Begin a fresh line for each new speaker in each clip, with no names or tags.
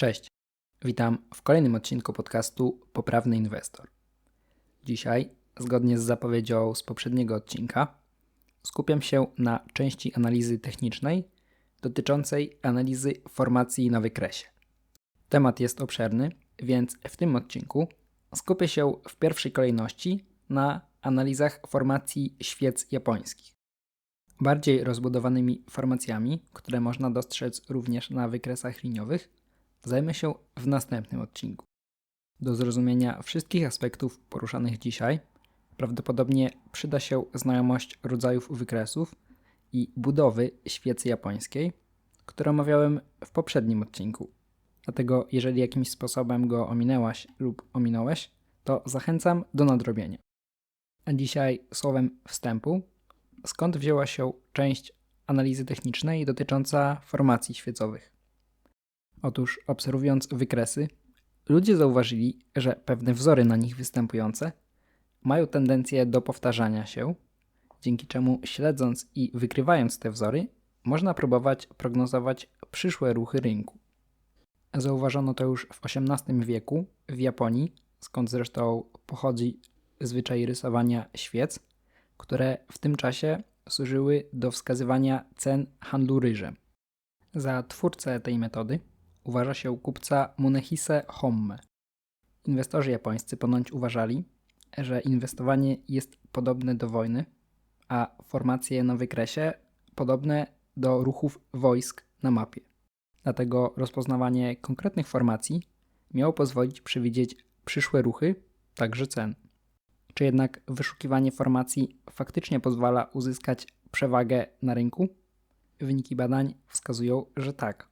Cześć, witam w kolejnym odcinku podcastu Poprawny Inwestor. Dzisiaj, zgodnie z zapowiedzią z poprzedniego odcinka, skupiam się na części analizy technicznej dotyczącej analizy formacji na wykresie. Temat jest obszerny, więc w tym odcinku skupię się w pierwszej kolejności na analizach formacji świec japońskich. Bardziej rozbudowanymi formacjami, które można dostrzec również na wykresach liniowych, zajmę się w następnym odcinku. Do zrozumienia wszystkich aspektów poruszanych dzisiaj prawdopodobnie przyda się znajomość rodzajów wykresów i budowy świecy japońskiej, które omawiałem w poprzednim odcinku. Dlatego, jeżeli jakimś sposobem go ominęłaś lub ominąłeś, to zachęcam do nadrobienia. A dzisiaj słowem wstępu, skąd wzięła się część analizy technicznej dotycząca formacji świecowych. Otóż, obserwując wykresy, ludzie zauważyli, że pewne wzory na nich występujące mają tendencję do powtarzania się, dzięki czemu śledząc i wykrywając te wzory, można próbować prognozować przyszłe ruchy rynku. Zauważono to już w XVIII wieku w Japonii, skąd zresztą pochodzi zwyczaj rysowania świec, które w tym czasie służyły do wskazywania cen handlu ryżem. Za twórcę tej metody uważa się kupca Munehise Homme. Inwestorzy japońscy ponoć uważali, że inwestowanie jest podobne do wojny, a formacje na wykresie podobne do ruchów wojsk na mapie. Dlatego rozpoznawanie konkretnych formacji miało pozwolić przewidzieć przyszłe ruchy, także cen. Czy jednak wyszukiwanie formacji faktycznie pozwala uzyskać przewagę na rynku? Wyniki badań wskazują, że tak.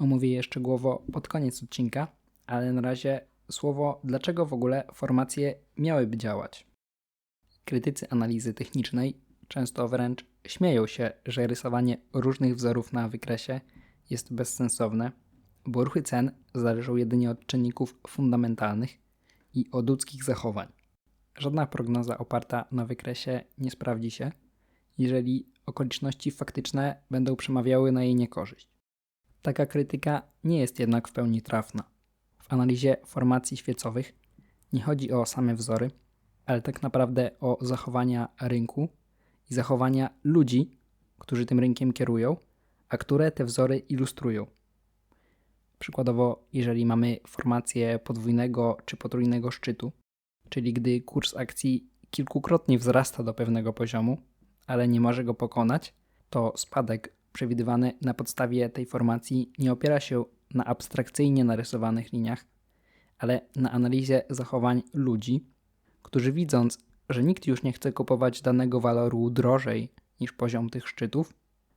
Omówię je szczegółowo pod koniec odcinka, ale na razie słowo, dlaczego w ogóle formacje miałyby działać. Krytycy analizy technicznej często wręcz śmieją się, że rysowanie różnych wzorów na wykresie jest bezsensowne, bo ruchy cen zależą jedynie od czynników fundamentalnych i od ludzkich zachowań. Żadna prognoza oparta na wykresie nie sprawdzi się, jeżeli okoliczności faktyczne będą przemawiały na jej niekorzyść. Taka krytyka nie jest jednak w pełni trafna. W analizie formacji świecowych nie chodzi o same wzory, ale tak naprawdę o zachowania rynku i zachowania ludzi, którzy tym rynkiem kierują, a które te wzory ilustrują. Przykładowo, jeżeli mamy formację podwójnego czy potrójnego szczytu, czyli gdy kurs akcji kilkukrotnie wzrasta do pewnego poziomu, ale nie może go pokonać, to spadek przewidywany na podstawie tej formacji nie opiera się na abstrakcyjnie narysowanych liniach, ale na analizie zachowań ludzi, którzy widząc, że nikt już nie chce kupować danego waloru drożej niż poziom tych szczytów,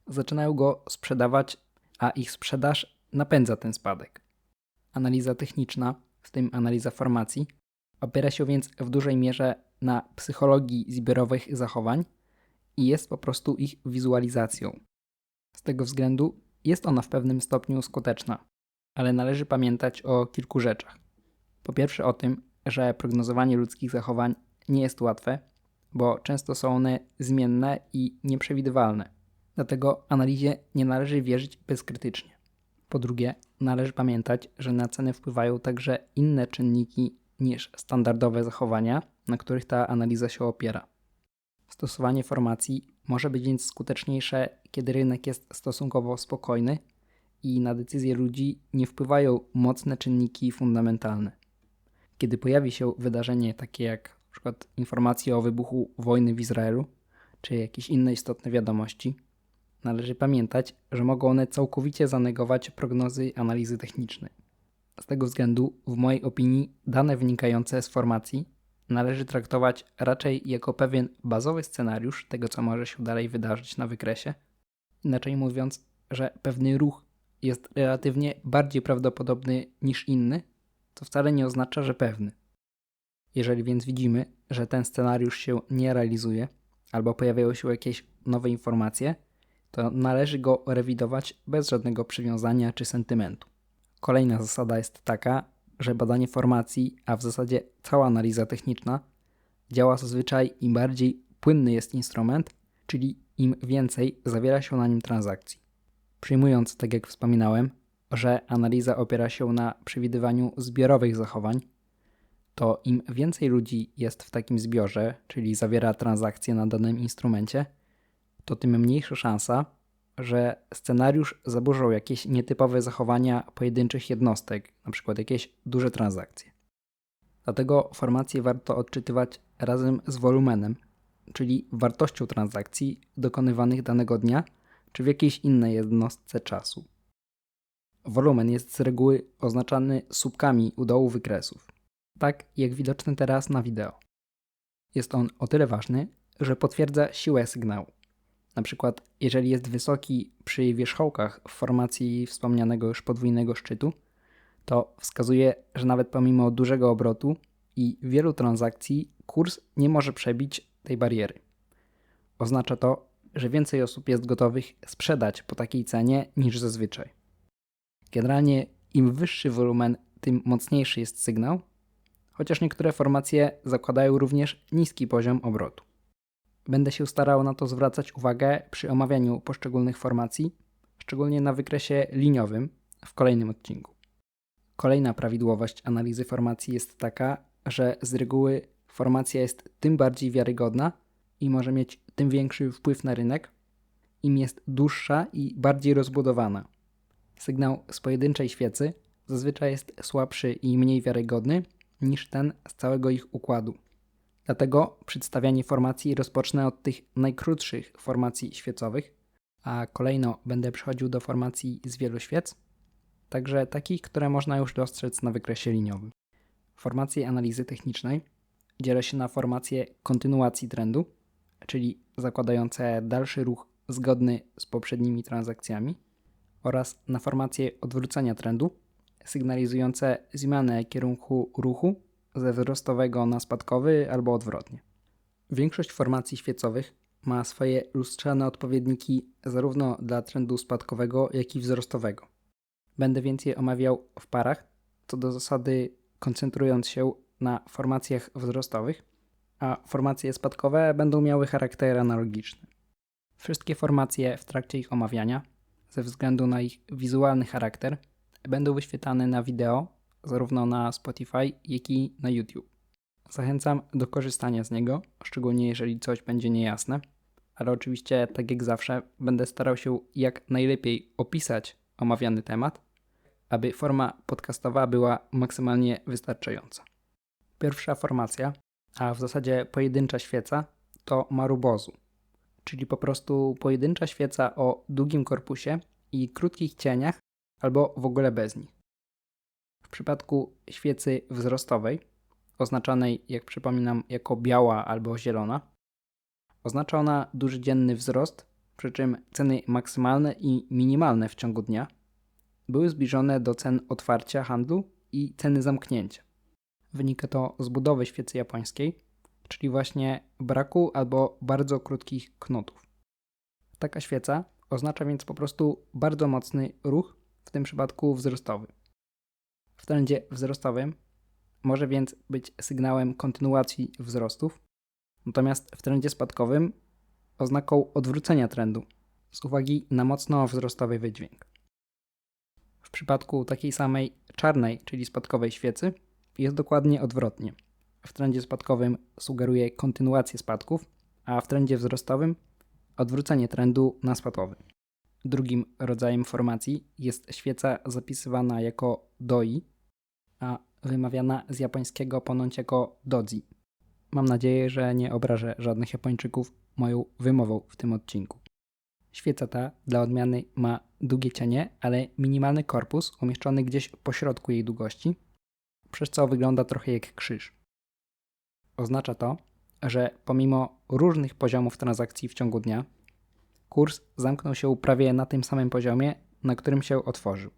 zaczynają go sprzedawać, a ich sprzedaż napędza ten spadek. Analiza techniczna, w tym analiza formacji, opiera się więc w dużej mierze na psychologii zbiorowych zachowań i jest po prostu ich wizualizacją. Z tego względu jest ona w pewnym stopniu skuteczna, ale należy pamiętać o kilku rzeczach. Po pierwsze o tym, że prognozowanie ludzkich zachowań nie jest łatwe, bo często są one zmienne i nieprzewidywalne. Dlatego analizie nie należy wierzyć bezkrytycznie. Po drugie, należy pamiętać, że na ceny wpływają także inne czynniki niż standardowe zachowania, na których ta analiza się opiera. Stosowanie formacji może być więc skuteczniejsze, kiedy rynek jest stosunkowo spokojny i na decyzje ludzi nie wpływają mocne czynniki fundamentalne. Kiedy pojawi się wydarzenie takie jak np. informacje o wybuchu wojny w Izraelu, czy jakieś inne istotne wiadomości, należy pamiętać, że mogą one całkowicie zanegować prognozy analizy technicznej. Z tego względu, w mojej opinii, dane wynikające z formacji należy traktować raczej jako pewien bazowy scenariusz tego, co może się dalej wydarzyć na wykresie. Inaczej mówiąc, że pewny ruch jest relatywnie bardziej prawdopodobny niż inny, to wcale nie oznacza, że pewny. Jeżeli więc widzimy, że ten scenariusz się nie realizuje, albo pojawiają się jakieś nowe informacje, to należy go rewidować bez żadnego przywiązania czy sentymentu. Kolejna zasada jest taka, że badanie formacji, a w zasadzie cała analiza techniczna, działa zazwyczaj im bardziej płynny jest instrument, czyli im więcej zawiera się na nim transakcji. Przyjmując, tak jak wspominałem, że analiza opiera się na przewidywaniu zbiorowych zachowań, to im więcej ludzi jest w takim zbiorze, czyli zawiera transakcje na danym instrumencie, to tym mniejsza szansa, że scenariusz zaburzą jakieś nietypowe zachowania pojedynczych jednostek, np. jakieś duże transakcje. Dlatego formacje warto odczytywać razem z wolumenem, czyli wartością transakcji dokonywanych danego dnia czy w jakiejś innej jednostce czasu. Wolumen jest z reguły oznaczany słupkami u dołu wykresów, tak jak widoczny teraz na wideo. Jest on o tyle ważny, że potwierdza siłę sygnału. Na przykład, jeżeli jest wysoki przy wierzchołkach w formacji wspomnianego już podwójnego szczytu, to wskazuje, że nawet pomimo dużego obrotu i wielu transakcji, kurs nie może przebić tej bariery. Oznacza to, że więcej osób jest gotowych sprzedać po takiej cenie niż zazwyczaj. Generalnie im wyższy wolumen, tym mocniejszy jest sygnał, chociaż niektóre formacje zakładają również niski poziom obrotu. Będę się starał na to zwracać uwagę przy omawianiu poszczególnych formacji, szczególnie na wykresie liniowym w kolejnym odcinku. Kolejna prawidłowość analizy formacji jest taka, że z reguły formacja jest tym bardziej wiarygodna i może mieć tym większy wpływ na rynek, im jest dłuższa i bardziej rozbudowana. Sygnał z pojedynczej świecy zazwyczaj jest słabszy i mniej wiarygodny niż ten z całego ich układu. Dlatego przedstawianie formacji rozpocznę od tych najkrótszych formacji świecowych, a kolejno będę przechodził do formacji z wielu świec, także takich, które można już dostrzec na wykresie liniowym. Formacje analizy technicznej dzielę się na formacje kontynuacji trendu, czyli zakładające dalszy ruch zgodny z poprzednimi transakcjami, oraz na formacje odwrócenia trendu, sygnalizujące zmianę kierunku ruchu ze wzrostowego na spadkowy albo odwrotnie. Większość formacji świecowych ma swoje lustrzane odpowiedniki zarówno dla trendu spadkowego, jak i wzrostowego. Będę więc je omawiał w parach, co do zasady koncentrując się na formacjach wzrostowych, a formacje spadkowe będą miały charakter analogiczny. Wszystkie formacje w trakcie ich omawiania, ze względu na ich wizualny charakter, będą wyświetlane na wideo zarówno na Spotify, jak i na YouTube. Zachęcam do korzystania z niego, szczególnie jeżeli coś będzie niejasne, ale oczywiście, tak jak zawsze, będę starał się jak najlepiej opisać omawiany temat, aby forma podcastowa była maksymalnie wystarczająca. Pierwsza formacja, a w zasadzie pojedyncza świeca, to marubozu, czyli po prostu pojedyncza świeca o długim korpusie i krótkich cieniach, albo w ogóle bez nich. Przypadku świecy wzrostowej, oznaczanej, jak przypominam, jako biała albo zielona, oznacza ona duży dzienny wzrost, przy czym ceny maksymalne i minimalne w ciągu dnia były zbliżone do cen otwarcia handlu i ceny zamknięcia. Wynika to z budowy świecy japońskiej, czyli właśnie braku albo bardzo krótkich knotów. Taka świeca oznacza więc po prostu bardzo mocny ruch, w tym przypadku wzrostowy. W trendzie wzrostowym może więc być sygnałem kontynuacji wzrostów, natomiast w trendzie spadkowym oznaką odwrócenia trendu z uwagi na mocno wzrostowy wydźwięk. W przypadku takiej samej czarnej, czyli spadkowej świecy, jest dokładnie odwrotnie. W trendzie spadkowym sugeruje kontynuację spadków, a w trendzie wzrostowym odwrócenie trendu na spadkowy. Drugim rodzajem formacji jest świeca zapisywana jako doi, a wymawiana z japońskiego ponoć jako dodzi. Mam nadzieję, że nie obrażę żadnych Japończyków moją wymową w tym odcinku. Świeca ta dla odmiany ma długie cienie, ale minimalny korpus umieszczony gdzieś po środku jej długości, przez co wygląda trochę jak krzyż. Oznacza to, że pomimo różnych poziomów transakcji w ciągu dnia, kurs zamknął się prawie na tym samym poziomie, na którym się otworzył.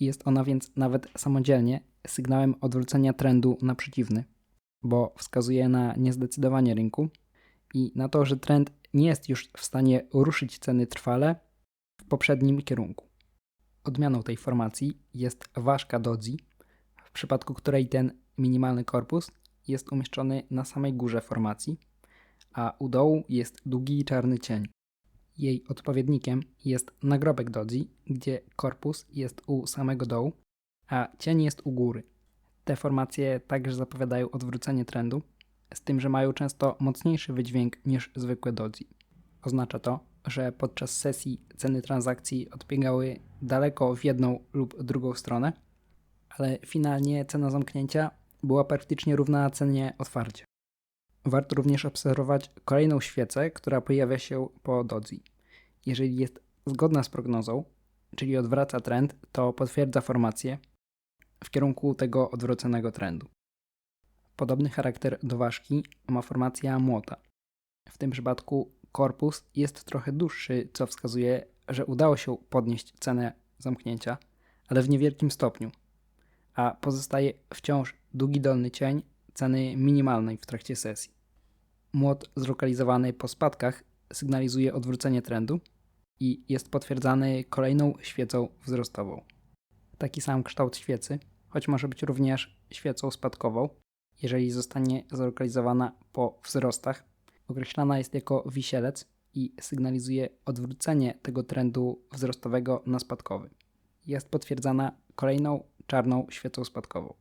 Jest ona więc nawet samodzielnie sygnałem odwrócenia trendu na przeciwny, bo wskazuje na niezdecydowanie rynku i na to, że trend nie jest już w stanie ruszyć ceny trwale w poprzednim kierunku. Odmianą tej formacji jest ważka Dodzi, w przypadku której ten minimalny korpus jest umieszczony na samej górze formacji, a u dołu jest długi czarny cień. Jej odpowiednikiem jest nagrobek Dodzi, gdzie korpus jest u samego dołu, a cień jest u góry. Te formacje także zapowiadają odwrócenie trendu, z tym, że mają często mocniejszy wydźwięk niż zwykłe Dodzi. Oznacza to, że podczas sesji ceny transakcji odbiegały daleko w jedną lub drugą stronę, ale finalnie cena zamknięcia była praktycznie równa cenie otwarcia. Warto również obserwować kolejną świecę, która pojawia się po Dodzi. Jeżeli jest zgodna z prognozą, czyli odwraca trend, to potwierdza formację w kierunku tego odwróconego trendu. Podobny charakter do ważki ma formacja młota. W tym przypadku korpus jest trochę dłuższy, co wskazuje, że udało się podnieść cenę zamknięcia, ale w niewielkim stopniu, a pozostaje wciąż długi dolny cień ceny minimalnej w trakcie sesji. Młot zlokalizowany po spadkach sygnalizuje odwrócenie trendu i jest potwierdzany kolejną świecą wzrostową. Taki sam kształt świecy, choć może być również świecą spadkową, jeżeli zostanie zlokalizowana po wzrostach, określana jest jako wisielec i sygnalizuje odwrócenie tego trendu wzrostowego na spadkowy. Jest potwierdzana kolejną czarną świecą spadkową.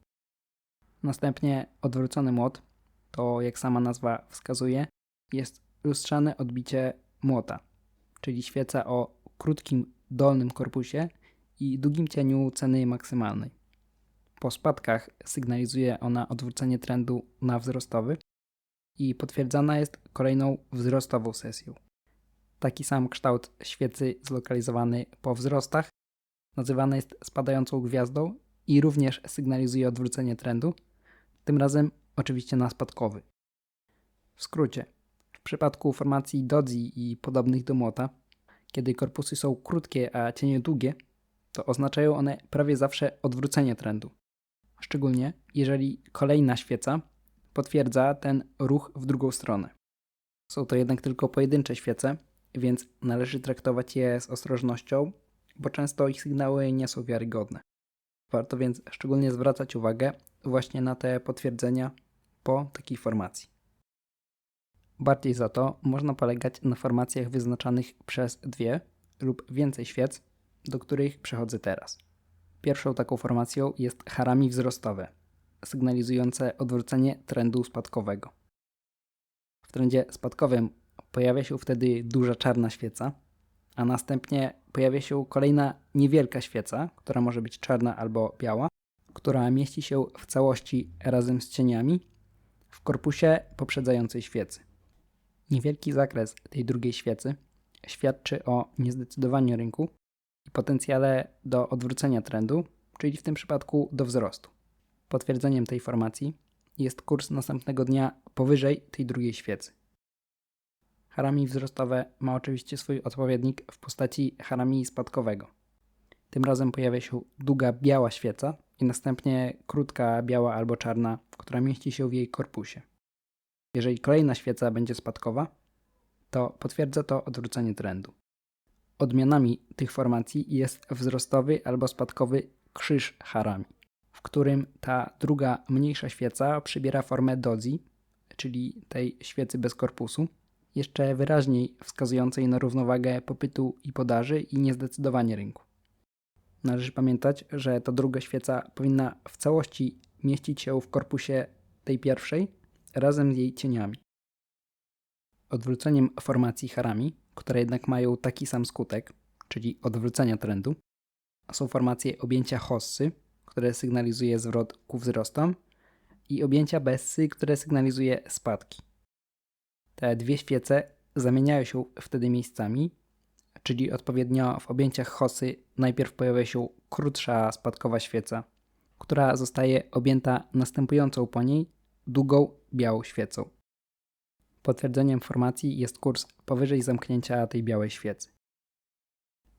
Następnie odwrócony młot, to jak sama nazwa wskazuje, jest lustrzane odbicie młota, czyli świeca o krótkim dolnym korpusie i długim cieniu ceny maksymalnej. Po spadkach sygnalizuje ona odwrócenie trendu na wzrostowy i potwierdzana jest kolejną wzrostową sesją. Taki sam kształt świecy zlokalizowany po wzrostach nazywany jest spadającą gwiazdą i również sygnalizuje odwrócenie trendu, tym razem oczywiście na spadkowy. W skrócie, w przypadku formacji Dodzi i podobnych do młota, kiedy korpusy są krótkie, a cienie długie, to oznaczają one prawie zawsze odwrócenie trendu. Szczególnie jeżeli kolejna świeca potwierdza ten ruch w drugą stronę. Są to jednak tylko pojedyncze świece, więc należy traktować je z ostrożnością, bo często ich sygnały nie są wiarygodne. Warto więc szczególnie zwracać uwagę właśnie na te potwierdzenia po takiej formacji. Bardziej za to można polegać na formacjach wyznaczanych przez dwie lub więcej świec, do których przechodzę teraz. Pierwszą taką formacją jest harami wzrostowe, sygnalizujące odwrócenie trendu spadkowego. W trendzie spadkowym pojawia się wtedy duża czarna świeca, a następnie pojawia się kolejna niewielka świeca, która może być czarna albo biała, która mieści się w całości razem z cieniami w korpusie poprzedzającej świecy. Niewielki zakres tej drugiej świecy świadczy o niezdecydowaniu rynku i potencjale do odwrócenia trendu, czyli w tym przypadku do wzrostu. Potwierdzeniem tej formacji jest kurs następnego dnia powyżej tej drugiej świecy. Harami wzrostowe ma oczywiście swój odpowiednik w postaci harami spadkowego. Tym razem pojawia się długa biała świeca i następnie krótka biała albo czarna, która mieści się w jej korpusie. Jeżeli kolejna świeca będzie spadkowa, to potwierdza to odwrócenie trendu. Odmianami tych formacji jest wzrostowy albo spadkowy krzyż harami, w którym ta druga, mniejsza świeca przybiera formę dodzi, czyli tej świecy bez korpusu, jeszcze wyraźniej wskazującej na równowagę popytu i podaży i niezdecydowanie rynku. Należy pamiętać, że ta druga świeca powinna w całości mieścić się w korpusie tej pierwszej razem z jej cieniami. Odwróceniem formacji harami, które jednak mają taki sam skutek, czyli odwrócenia trendu, są formacje objęcia hossy, które sygnalizuje zwrot ku wzrostom i objęcia bessy, które sygnalizuje spadki. Te dwie świece zamieniają się wtedy miejscami, czyli odpowiednio w objęciach hosy najpierw pojawia się krótsza spadkowa świeca, która zostaje objęta następującą po niej długą białą świecą. Potwierdzeniem formacji jest kurs powyżej zamknięcia tej białej świecy.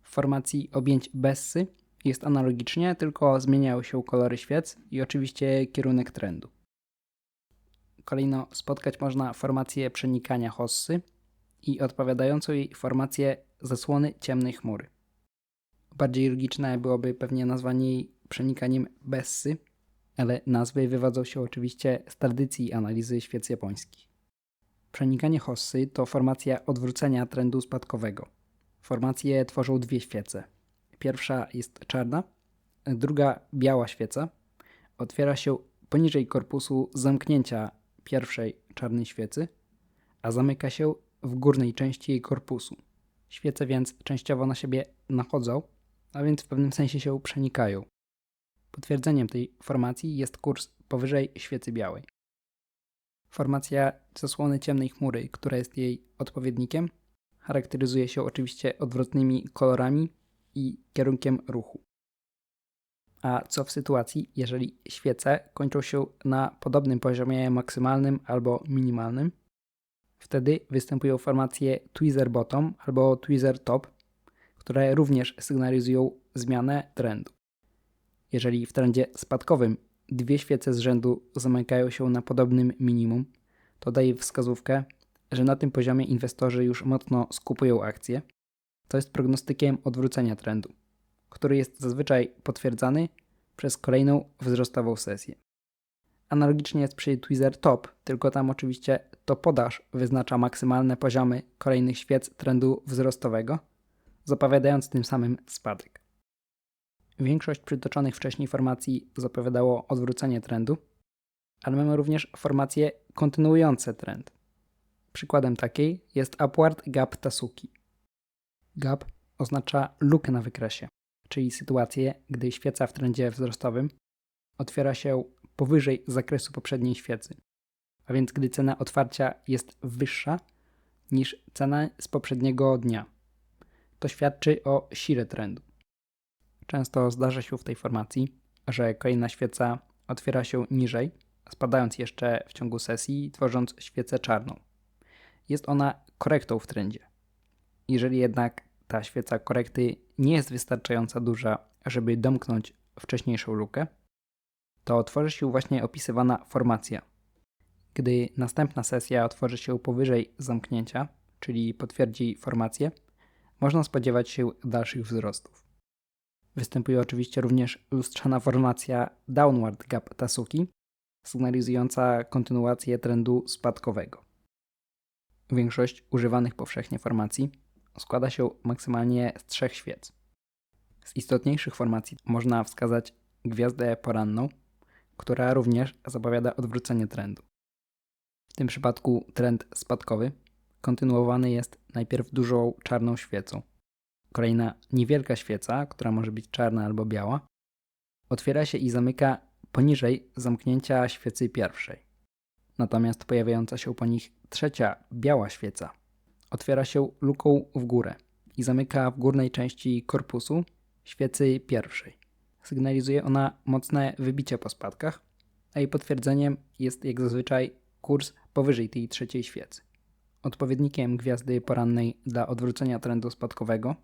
W formacji objęć Bessy jest analogicznie, tylko zmieniają się kolory świec i oczywiście kierunek trendu. Kolejno spotkać można formację przenikania hossy i odpowiadającą jej formację zasłony ciemnej chmury. Bardziej logiczne byłoby pewnie nazwanie jej przenikaniem Bessy, ale nazwy wywodzą się oczywiście z tradycji analizy świec japońskich. Przenikanie hossy to formacja odwrócenia trendu spadkowego, Formacje tworzą dwie świece. Pierwsza jest czarna, druga biała świeca. Otwiera się poniżej korpusu zamknięcia pierwszej czarnej świecy, a zamyka się w górnej części jej korpusu. Świece więc częściowo na siebie nachodzą, a więc w pewnym sensie się przenikają. Potwierdzeniem tej formacji jest kurs powyżej świecy białej. Formacja zasłony ciemnej chmury, która jest jej odpowiednikiem, charakteryzuje się oczywiście odwrotnymi kolorami i kierunkiem ruchu. A co w sytuacji, jeżeli świece kończą się na podobnym poziomie maksymalnym albo minimalnym? Wtedy występują formacje tweezer bottom albo tweezer top, które również sygnalizują zmianę trendu. Jeżeli w trendzie spadkowym dwie świece z rzędu zamykają się na podobnym minimum, to daje wskazówkę, że na tym poziomie inwestorzy już mocno skupują akcje. To jest prognostykiem odwrócenia trendu, który jest zazwyczaj potwierdzany przez kolejną wzrostową sesję. Analogicznie jest przy Twizer Top, tylko tam oczywiście to podaż wyznacza maksymalne poziomy kolejnych świec trendu wzrostowego, zapowiadając tym samym spadek. Większość przytoczonych wcześniej formacji zapowiadało odwrócenie trendu, ale mamy również formacje kontynuujące trend. Przykładem takiej jest Upward Gap Tasuki. Gap oznacza lukę na wykresie, czyli sytuację, gdy świeca w trendzie wzrostowym otwiera się powyżej zakresu poprzedniej świecy, a więc gdy cena otwarcia jest wyższa niż cena z poprzedniego dnia. To świadczy o sile trendu. Często zdarza się w tej formacji, że kolejna świeca otwiera się niżej, spadając jeszcze w ciągu sesji, tworząc świecę czarną. Jest ona korektą w trendzie. Jeżeli jednak ta świeca korekty nie jest wystarczająco duża, żeby domknąć wcześniejszą lukę, to tworzy się właśnie opisywana formacja. Gdy następna sesja otworzy się powyżej zamknięcia, czyli potwierdzi formację, można spodziewać się dalszych wzrostów. Występuje oczywiście również lustrzana formacja Downward Gap Tasuki, sygnalizująca kontynuację trendu spadkowego. Większość używanych powszechnie formacji składa się maksymalnie z trzech świec. Z istotniejszych formacji można wskazać gwiazdę poranną, która również zapowiada odwrócenie trendu. W tym przypadku trend spadkowy kontynuowany jest najpierw dużą czarną świecą. Kolejna niewielka świeca, która może być czarna albo biała, otwiera się i zamyka poniżej zamknięcia świecy pierwszej. Natomiast pojawiająca się po nich trzecia biała świeca otwiera się luką w górę i zamyka w górnej części korpusu świecy pierwszej. Sygnalizuje ona mocne wybicie po spadkach, a jej potwierdzeniem jest jak zazwyczaj kurs powyżej tej trzeciej świecy. Odpowiednikiem gwiazdy porannej dla odwrócenia trendu spadkowego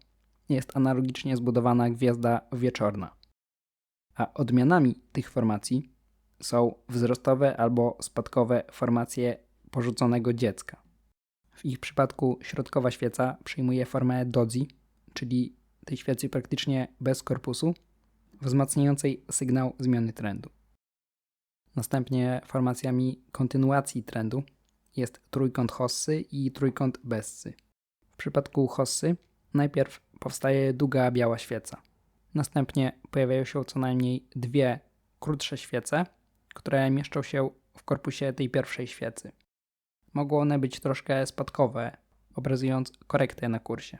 jest analogicznie zbudowana gwiazda wieczorna. A odmianami tych formacji są wzrostowe albo spadkowe formacje porzuconego dziecka. W ich przypadku środkowa świeca przyjmuje formę dodzi, czyli tej świecy praktycznie bez korpusu, wzmacniającej sygnał zmiany trendu. Następnie formacjami kontynuacji trendu jest trójkąt Hossy i trójkąt Bessy. W przypadku Hossy najpierw powstaje długa biała świeca. Następnie pojawiają się co najmniej dwie krótsze świece, które mieszczą się w korpusie tej pierwszej świecy. Mogą one być troszkę spadkowe, obrazując korektę na kursie.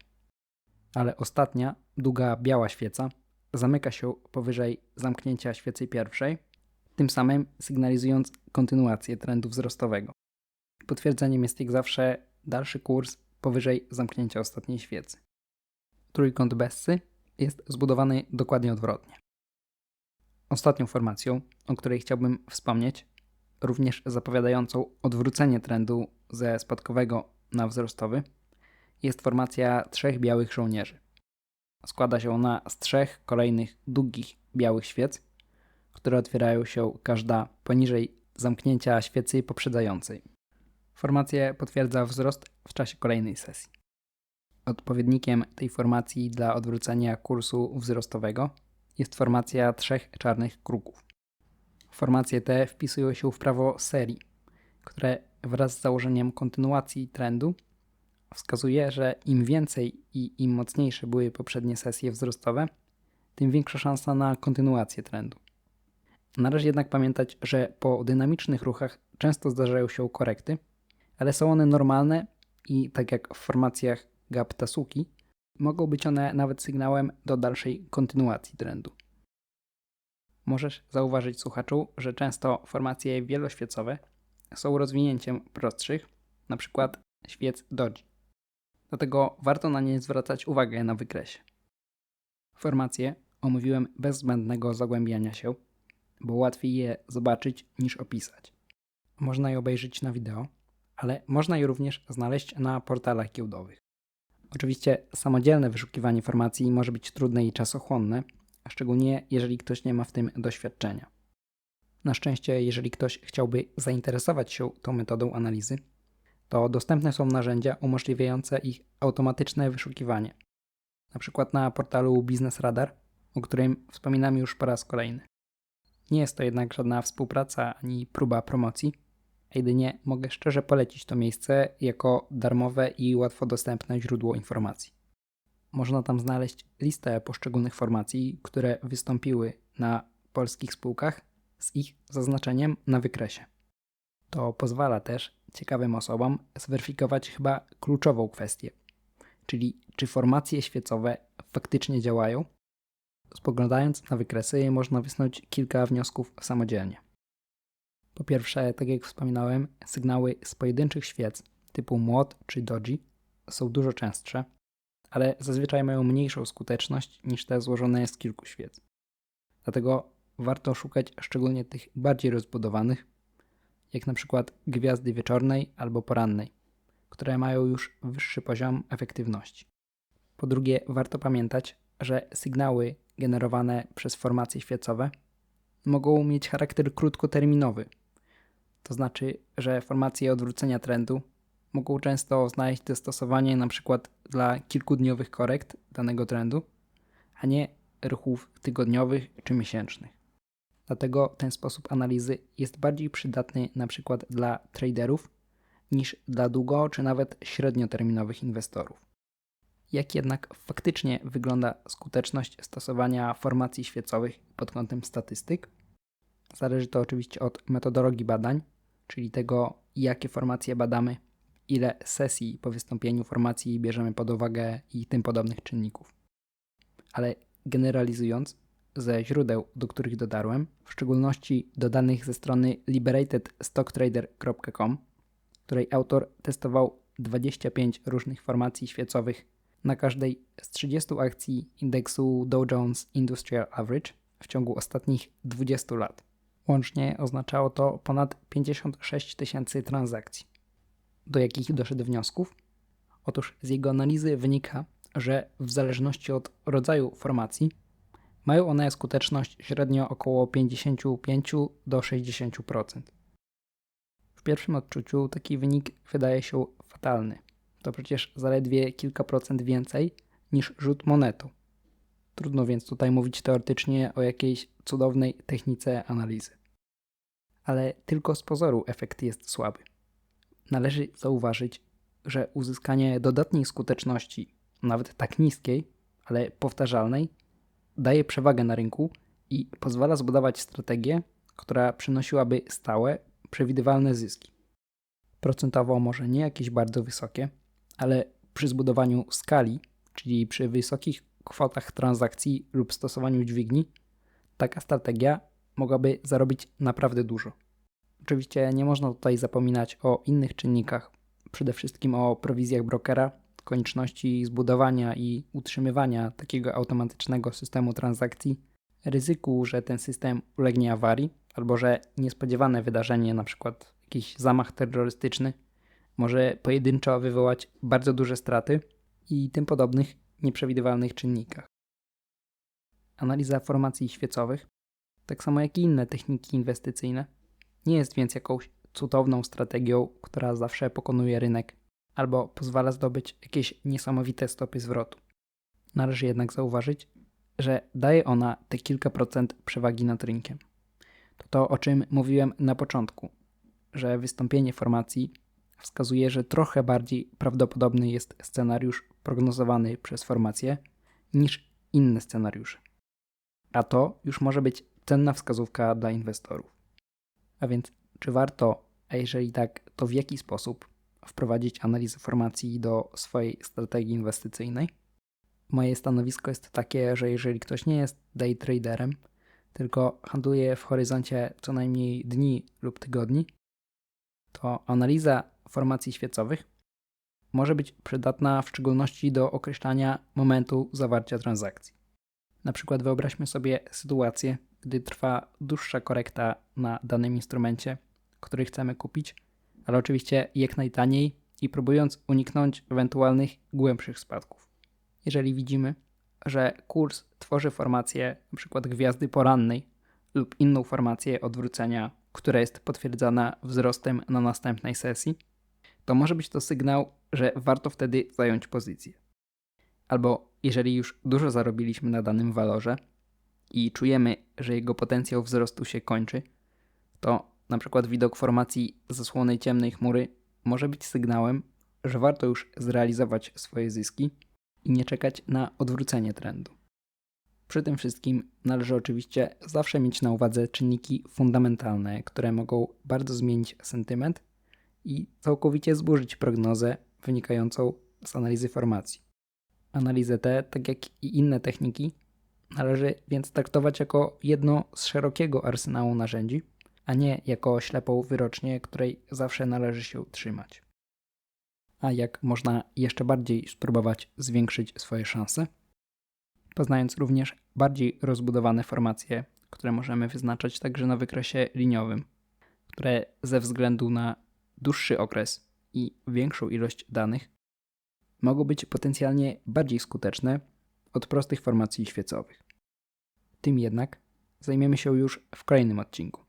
Ale ostatnia, długa biała świeca zamyka się powyżej zamknięcia świecy pierwszej, tym samym sygnalizując kontynuację trendu wzrostowego. Potwierdzeniem jest jak zawsze dalszy kurs powyżej zamknięcia ostatniej świecy. Trójkąt Bessy jest zbudowany dokładnie odwrotnie. Ostatnią formacją, o której chciałbym wspomnieć, również zapowiadającą odwrócenie trendu ze spadkowego na wzrostowy, jest formacja trzech białych żołnierzy. Składa się ona z trzech kolejnych długich białych świec, które otwierają się każda poniżej zamknięcia świecy poprzedzającej. Formacja potwierdza wzrost w czasie kolejnej sesji. Odpowiednikiem tej formacji dla odwrócenia kursu wzrostowego jest formacja trzech czarnych kruków. Formacje te wpisują się w prawo serii, które wraz z założeniem kontynuacji trendu wskazuje, że im więcej i im mocniejsze były poprzednie sesje wzrostowe, tym większa szansa na kontynuację trendu. Należy jednak pamiętać, że po dynamicznych ruchach często zdarzają się korekty, ale są one normalne i tak jak w formacjach gap Tasuki, mogą być one nawet sygnałem do dalszej kontynuacji trendu. Możesz zauważyć, słuchaczu, że często formacje wieloświecowe są rozwinięciem prostszych, np. świec doji. Dlatego warto na nie zwracać uwagę na wykresie. Formacje omówiłem bez zbędnego zagłębiania się, bo łatwiej je zobaczyć niż opisać. Można je obejrzeć na wideo, ale można je również znaleźć na portalach giełdowych. Oczywiście samodzielne wyszukiwanie informacji może być trudne i czasochłonne, szczególnie jeżeli ktoś nie ma w tym doświadczenia. Na szczęście, jeżeli ktoś chciałby zainteresować się tą metodą analizy, to dostępne są narzędzia umożliwiające ich automatyczne wyszukiwanie. Na przykład na portalu Business Radar, o którym wspominam już po raz kolejny. Nie jest to jednak żadna współpraca ani próba promocji, a jedynie mogę szczerze polecić to miejsce jako darmowe i łatwo dostępne źródło informacji. Można tam znaleźć listę poszczególnych formacji, które wystąpiły na polskich spółkach z ich zaznaczeniem na wykresie. To pozwala też ciekawym osobom zweryfikować chyba kluczową kwestię, czyli czy formacje świecowe faktycznie działają. Spoglądając na wykresy, można wysnuć kilka wniosków samodzielnie. Po pierwsze, tak jak wspominałem, sygnały z pojedynczych świec typu młot czy doji są dużo częstsze, ale zazwyczaj mają mniejszą skuteczność niż te złożone z kilku świec. Dlatego warto szukać szczególnie tych bardziej rozbudowanych, jak na przykład gwiazdy wieczornej albo porannej, które mają już wyższy poziom efektywności. Po drugie, warto pamiętać, że sygnały generowane przez formacje świecowe mogą mieć charakter krótkoterminowy. To znaczy, że formacje odwrócenia trendu mogą często znaleźć zastosowanie np. dla kilkudniowych korekt danego trendu, a nie ruchów tygodniowych czy miesięcznych. Dlatego ten sposób analizy jest bardziej przydatny np. dla traderów niż dla długo czy nawet średnioterminowych inwestorów. Jak jednak faktycznie wygląda skuteczność stosowania formacji świecowych pod kątem statystyk? Zależy to oczywiście od metodologii badań, czyli tego, jakie formacje badamy, ile sesji po wystąpieniu formacji bierzemy pod uwagę i tym podobnych czynników. Ale generalizując, ze źródeł, do których dotarłem, w szczególności do danych ze strony liberatedstocktrader.com, której autor testował 25 różnych formacji świecowych na każdej z 30 akcji indeksu Dow Jones Industrial Average w ciągu ostatnich 20 lat. Łącznie oznaczało to ponad 56 tysięcy transakcji. Do jakich doszedł wniosków? Otóż z jego analizy wynika, że w zależności od rodzaju formacji mają one skuteczność średnio około 55 do 60%. W pierwszym odczuciu taki wynik wydaje się fatalny. To przecież zaledwie kilka procent więcej niż rzut monetą. Trudno więc tutaj mówić teoretycznie o jakiejś cudownej technice analizy. Ale tylko z pozoru efekt jest słaby. Należy zauważyć, że uzyskanie dodatniej skuteczności, nawet tak niskiej, ale powtarzalnej, daje przewagę na rynku i pozwala zbudować strategię, która przynosiłaby stałe, przewidywalne zyski. Procentowo może nie jakieś bardzo wysokie, ale przy zbudowaniu skali, czyli przy wysokich kwotach transakcji lub stosowaniu dźwigni, taka strategia mogłaby zarobić naprawdę dużo. Oczywiście nie można tutaj zapominać o innych czynnikach, przede wszystkim o prowizjach brokera, konieczności zbudowania i utrzymywania takiego automatycznego systemu transakcji, ryzyku, że ten system ulegnie awarii, albo że niespodziewane wydarzenie, np. jakiś zamach terrorystyczny, może pojedynczo wywołać bardzo duże straty i tym podobnych nieprzewidywalnych czynnikach. Analiza formacji świecowych, tak samo jak i inne techniki inwestycyjne, nie jest więc jakąś cudowną strategią, która zawsze pokonuje rynek albo pozwala zdobyć jakieś niesamowite stopy zwrotu. Należy jednak zauważyć, że daje ona te kilka procent przewagi nad rynkiem. To to, o czym mówiłem na początku, że wystąpienie formacji wskazuje, że trochę bardziej prawdopodobny jest scenariusz prognozowany przez formację niż inne scenariusze. A to już może być cenna wskazówka dla inwestorów. A więc, czy warto, a jeżeli tak, to w jaki sposób wprowadzić analizę formacji do swojej strategii inwestycyjnej? Moje stanowisko jest takie, że jeżeli ktoś nie jest day traderem, tylko handluje w horyzoncie co najmniej dni lub tygodni, to analiza formacji świecowych może być przydatna w szczególności do określania momentu zawarcia transakcji. Na przykład wyobraźmy sobie sytuację, gdy trwa dłuższa korekta na danym instrumencie, który chcemy kupić, ale oczywiście jak najtaniej i próbując uniknąć ewentualnych głębszych spadków. Jeżeli widzimy, że kurs tworzy formację np. gwiazdy porannej lub inną formację odwrócenia, która jest potwierdzana wzrostem na następnej sesji, to może być to sygnał, że warto wtedy zająć pozycję. Albo jeżeli już dużo zarobiliśmy na danym walorze i czujemy, że jego potencjał wzrostu się kończy, to na przykład widok formacji zasłonej ciemnej chmury może być sygnałem, że warto już zrealizować swoje zyski i nie czekać na odwrócenie trendu. Przy tym wszystkim należy oczywiście zawsze mieć na uwadze czynniki fundamentalne, które mogą bardzo zmienić sentyment i całkowicie zburzyć prognozę wynikającą z analizy formacji. Analizę tę, tak jak i inne techniki, należy więc traktować jako jedno z szerokiego arsenału narzędzi, a nie jako ślepą wyrocznię, której zawsze należy się trzymać. A jak można jeszcze bardziej spróbować zwiększyć swoje szanse? Poznając również bardziej rozbudowane formacje, które możemy wyznaczać także na wykresie liniowym, które ze względu na dłuższy okres i większą ilość danych mogą być potencjalnie bardziej skuteczne od prostych formacji świecowych. Tym jednak zajmiemy się już w kolejnym odcinku.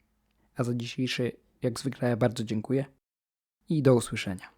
A za dzisiejszy, jak zwykle, bardzo dziękuję i do usłyszenia.